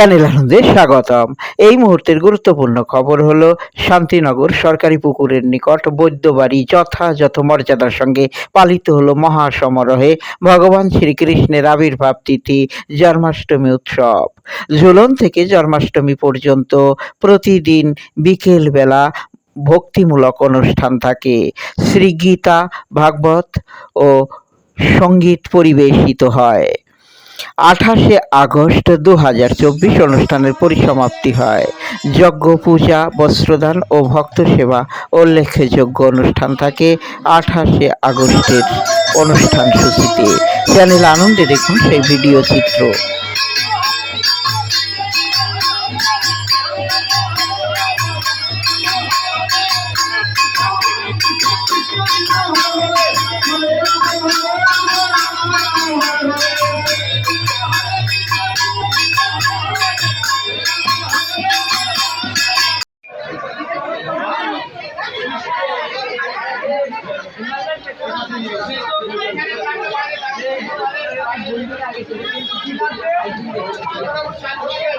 Channel আনন্দে স্বাগতম। এই মুহূর্তের গুরুত্বপূর্ণ খবর হলো, শান্তিনগর সরকারি পুকুরের নিকট বৈদ্যবাড়ি যথাযথ মর্যাদার সঙ্গে পালিত হলো মহাসমারোহে ভগবান শ্রীকৃষ্ণের আবির্ভাব তিথি জন্মাষ্টমী উৎসব। ঝুলন থেকে জন্মাষ্টমী পর্যন্ত প্রতিদিন বিকেলবেলা ভক্তিমূলক অনুষ্ঠান থাকে। শ্রীগীতা, ভাগবত ও সংগীত পরিবেশিত হয়। আঠাশে আগস্ট দু হাজার চব্বিশ অনুষ্ঠানের পরিসমাপ্তি হয়। যজ্ঞ পূজা, বস্ত্রদান ও ভক্ত সেবা উল্লেখযোগ্য অনুষ্ঠান থাকে আঠাশে আগস্টের অনুষ্ঠান সূচিতে। চ্যানেল আনন্দে দেখুন সেই ভিডিও চিত্র। আগে